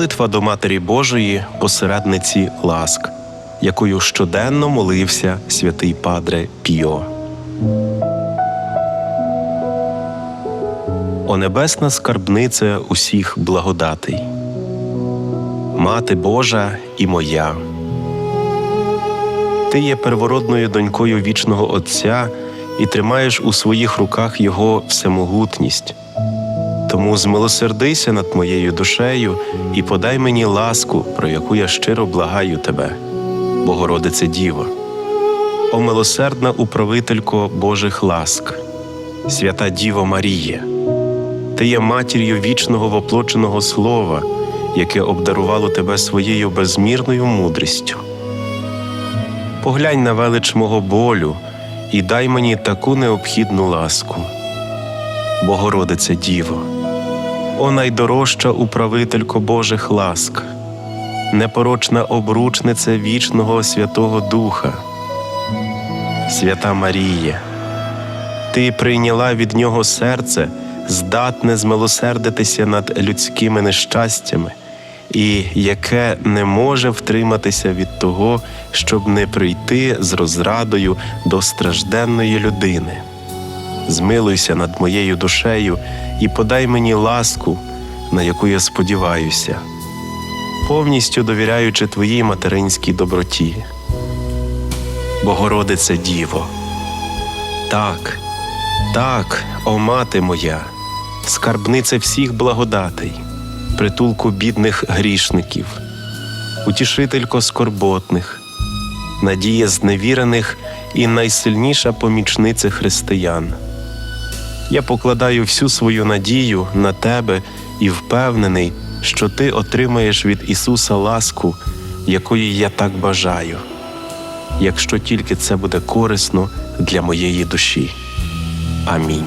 Молитва до Матері Божої, посередниці ласк, якою щоденно молився святий Падре Піо. О небесна скарбниця усіх благодатей, Мати Божа і моя. Ти є первородною донькою вічного Отця і тримаєш у своїх руках Його всемогутність. Тому змилосердися над моєю душею і подай мені ласку, про яку я щиро благаю тебе, Богородице Діво. О милосердна управителько Божих ласк, свята Діво Маріє, ти є матір'ю вічного воплоченого Слова, яке обдарувало тебе своєю безмірною мудрістю. Поглянь на велич мого болю і дай мені таку необхідну ласку. Богородице Діво, о найдорожча управителько Божих ласк, непорочна обручниця вічного Святого Духа, свята Марія, ти прийняла від Нього серце, здатне змилосердитися над людськими нещастями, і яке не може втриматися від того, щоб не прийти з розрадою до стражденної людини змилуйся над моєю душею і подай мені ласку, на яку я сподіваюся, повністю довіряючи твоїй материнській доброті. Богородице Діво, так, так, о мати моя, скарбниця всіх благодатей, притулку бідних грішників, утішителько скорботних, надія зневірених і найсильніша помічниця християн. Я покладаю всю свою надію на тебе і впевнений, що ти отримаєш від Ісуса ласку, якої я так бажаю, якщо тільки це буде корисно для моєї душі. Амінь.